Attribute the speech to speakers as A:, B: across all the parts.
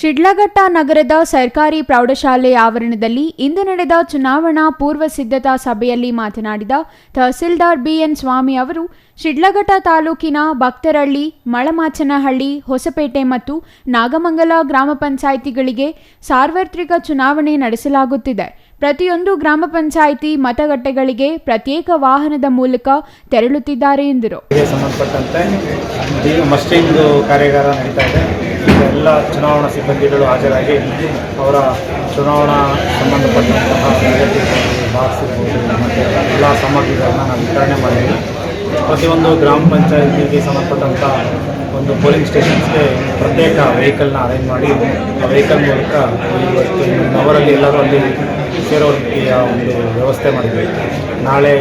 A: ಶಿಡ್ಲಘಟ್ಟ ನಗರದ ಸರ್ಕಾರಿ ಪ್ರೌಢಶಾಲೆ ಆವರಣದಲ್ಲಿ ಇಂದು ನಡೆದ ಚುನಾವಣಾ ಪೂರ್ವ ಸಿದ್ಧತಾ ಸಭೆಯಲ್ಲಿ ಮಾತನಾಡಿದ ತಹಸೀಲ್ದಾರ್ ಬಿಎನ್ ಸ್ವಾಮಿ ಅವರು, ಶಿಡ್ಲಘಟ್ಟ ತಾಲೂಕಿನ ಭಕ್ತರಳ್ಳಿ, ಮಳಮಾಚನಹಳ್ಳಿ, ಹೊಸಪೇಟೆ ಮತ್ತು ನಾಗಮಂಗಲ ಗ್ರಾಮ ಪಂಚಾಯಿತಿಗಳಿಗೆ ಸಾರ್ವತ್ರಿಕ ಚುನಾವಣೆ ನಡೆಸಲಾಗುತ್ತಿದೆ. ಪ್ರತಿಯೊಂದು ಗ್ರಾಮ ಪಂಚಾಯಿತಿ ಮತಗಟ್ಟೆಗಳಿಗೆ ಪ್ರತ್ಯೇಕ ವಾಹನದ ಮೂಲಕ ತೆರಳುತ್ತಿದ್ದಾರೆ ಎಂದರು.
B: ಸಂಬಂಧಪಟ್ಟಂತೆ ಕಾರ್ಯಾಗಾರ ನಡೀತಾ ಇದೆ. ಎಲ್ಲ ಚುನಾವಣಾ ಸಿಬ್ಬಂದಿಗಳು ಹಾಜರಾಗಿ ಅವರ ಚುನಾವಣಾ ಸಂಬಂಧಪಟ್ಟಂತಹ ಬಾಕ್ಸ್ ಮತ್ತು ಎಲ್ಲ ಸಾಮಗ್ರಿಗಳನ್ನು ನಾವು ವಿತರಣೆ ಮಾಡಿದ್ದೀವಿ. ಪ್ರತಿಯೊಂದು ಗ್ರಾಮ ಪಂಚಾಯಿತಿಗೆ ಸಂಬಂಧಪಟ್ಟಂತಹ ಒಂದು ಪೋಲಿಂಗ್ ಸ್ಟೇಷನ್ಸ್ಗೆ ಪ್ರತ್ಯೇಕ ವೆಹಿಕಲ್ನ ಅರೇಂಜ್ ಮಾಡಿ ಆ ವೆಹಿಕಲ್ ಮೂಲಕ ಅವರಲ್ಲಿ ಎಲ್ಲರೂ ಅಲ್ಲಿ ಸೇರೋದಕ್ಕೆ ಒಂದು ವ್ಯವಸ್ಥೆ ಮಾಡಿದ್ವಿ. ನಾಳೆ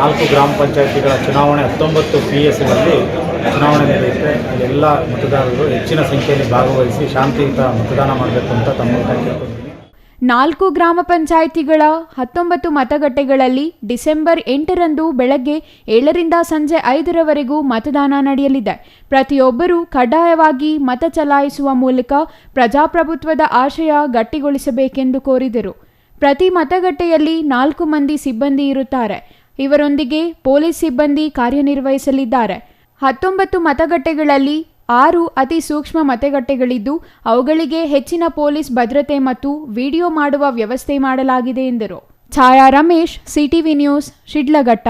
B: ನಾಲ್ಕು ಗ್ರಾಮ ಪಂಚಾಯತಿಗಳ ಚುನಾವಣೆ ಹತ್ತೊಂಬತ್ತು ಪಿ ಎಸ್ ಚುನಾವಣೆ ನಡೆಯುತ್ತೆ. ಎಲ್ಲ ಮತದಾರರು ಹೆಚ್ಚಿನ ಸಂಖ್ಯೆಯಲ್ಲಿ ಭಾಗವಹಿಸಿ ಶಾಂತಿಯುತ ಮತದಾನ ಮಾಡಬೇಕು ಅಂತ ತಮ್ಮ
A: ನಾಲ್ಕು ಗ್ರಾಮ ಪಂಚಾಯಿತಿಗಳ ಹತ್ತೊಂಬತ್ತು ಮತಗಟ್ಟೆಗಳಲ್ಲಿ ಡಿಸೆಂಬರ್ ಎಂಟರಂದು ಬೆಳಗ್ಗೆ ಏಳರಿಂದ ಸಂಜೆ ಐದರವರೆಗೂ ಮತದಾನ ನಡೆಯಲಿದೆ. ಪ್ರತಿಯೊಬ್ಬರೂ ಕಡ್ಡಾಯವಾಗಿ ಮತ ಚಲಾಯಿಸುವ ಮೂಲಕ ಪ್ರಜಾಪ್ರಭುತ್ವದ ಆಶಯ ಗಟ್ಟಿಗೊಳಿಸಬೇಕೆಂದು ಕೋರಿದರು. ಪ್ರತಿ ಮತಗಟ್ಟೆಯಲ್ಲಿ ನಾಲ್ಕು ಮಂದಿ ಸಿಬ್ಬಂದಿ ಇರುತ್ತಾರೆ. ಇವರೊಂದಿಗೆ ಪೊಲೀಸ್ ಸಿಬ್ಬಂದಿ ಕಾರ್ಯನಿರ್ವಹಿಸಲಿದ್ದಾರೆ. ಹತ್ತೊಂಬತ್ತು ಮತಗಟ್ಟೆಗಳಲ್ಲಿ ಆರು ಅತಿ ಸೂಕ್ಷ್ಮ ಮತಗಟ್ಟೆಗಳಿದ್ದು, ಅವುಗಳಿಗೆ ಹೆಚ್ಚಿನ ಪೊಲೀಸ್ ಭದ್ರತೆ ಮತ್ತು ವಿಡಿಯೋ ಮಾಡುವ ವ್ಯವಸ್ಥೆ ಮಾಡಲಾಗಿದೆ ಎಂದರು. ಛಾಯಾ ರಮೇಶ್, ಸಿಟಿವಿ ನ್ಯೂಸ್, ಶಿಡ್ಲಘಟ್ಟ.